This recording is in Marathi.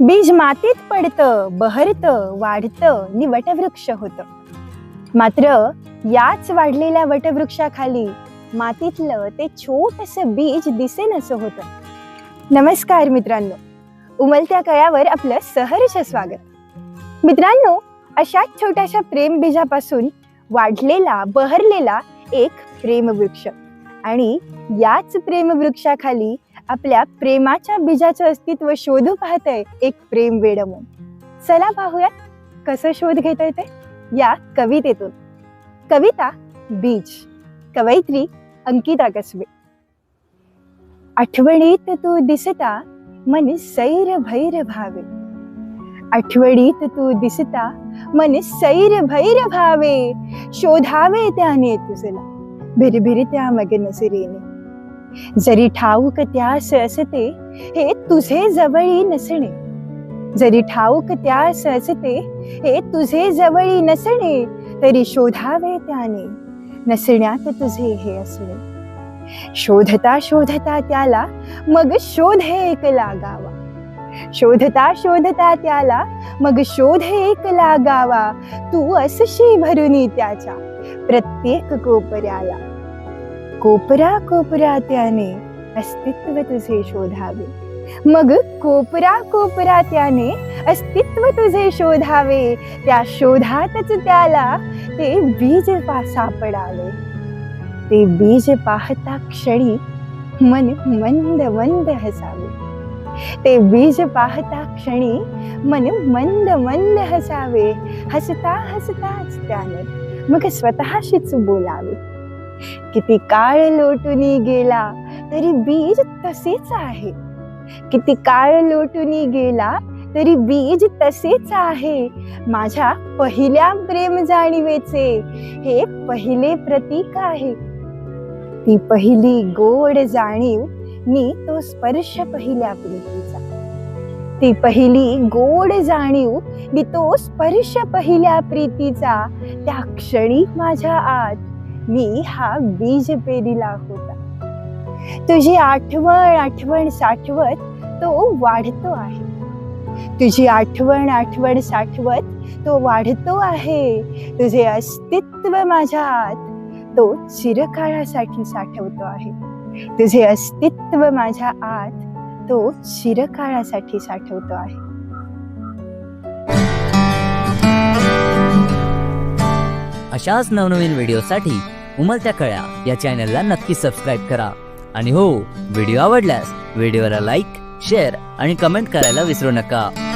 बीज मातीत पडतं बहरतं वाढतं नि वटवृक्ष होतं. मात्र याच वाढलेल्या वटवृक्षाखाली मातीतलं ते छोटस बीज दिसेनसं होतं. नमस्कार मित्रांनो. उमलत्या कळ्यावर आपलं सहर्ष स्वागत. मित्रांनो अशाच छोट्याशा प्रेम बीजापासून वाढलेला बहरलेला एक प्रेमवृक्ष. आणि याच प्रेमवृक्षाखाली आपल्या प्रेमाच्या बीजाचं अस्तित्व शोधू पाहतंय एक प्रेम वेडमून चला पाहूयात कसं शोध घेता ते या कवितेतून. कविता बीज कवयित्री अंकिता कसबे. आठवणीत तू दिसता मन सैर भैर भावे. आठवणीत तू दिसता मन सैर भैर भावे. शोधावे त्याने तुझला भिरभिरत्या मग नजरेने. जरी ठाऊक त्यास असते हे तुझे जवळी नसणे. जरी ठाऊक त्यास असते हे तुझे जवळी नसणे तरी शोधावे त्याने. नसण्यात तुझे हे असणे. शोधता शोधता त्याला मग शोध एक लागावा. शोधता शोधता त्याला मग शोध एक लागावा. तू असशी भरुनी त्याच्या प्रत्येक कोपऱ्याला. कोपरा कोपरा त्याने अस्तित्व तुझे शोधावे. मग कोपरा कोपरा त्याने अस्तित्व तुझे शोधावे. त्या शोधातच त्याला ते बीज सापडावे. ते बीज पाहता क्षणी मन मंद मंद हसावे. ते बीज पाहता क्षणी मन मंद मंद हसावे. हसता हसताच त्याने मग स्वतःशीच बोलावे. किती काळ लोटून गेला तरी बीज तसेच आहे. किती काळ लोटून गेला तरी बीज तसेच आहे. माझ्या पहिल्या प्रेम जाणीवेचे हे पहिले प्रतीक आहे. ती पहिली गोड जाणीव मी तो स्पर्श पहिल्या प्रीतीचा. ती पहिली गोड जाणीव मी तो स्पर्श पहिल्या प्रीतीचा. त्या क्षणी माझ्या आत मी हा बीज पेरिला होता. तुझी आठवण आठवण साठवत तो वाढतो आहे. तुझी आठवण आठवण साठवत तो वाढतो आहे. तुझे अस्तित्व माझ्या आत तो चिरकाळासाठी साठवतो आहे. तुझे अस्तित्व माझ्या आत तो चिरकाळासाठी साठवतो आहे. अशाच नवनवीन व्हिडिओसाठी उमलत्या कळ्या या चॅनलला नक्की सबस्क्राईब करा. आणि हो व्हिडिओ आवडल्यास व्हिडिओला लाईक शेअर आणि कमेंट करायला विसरू नका.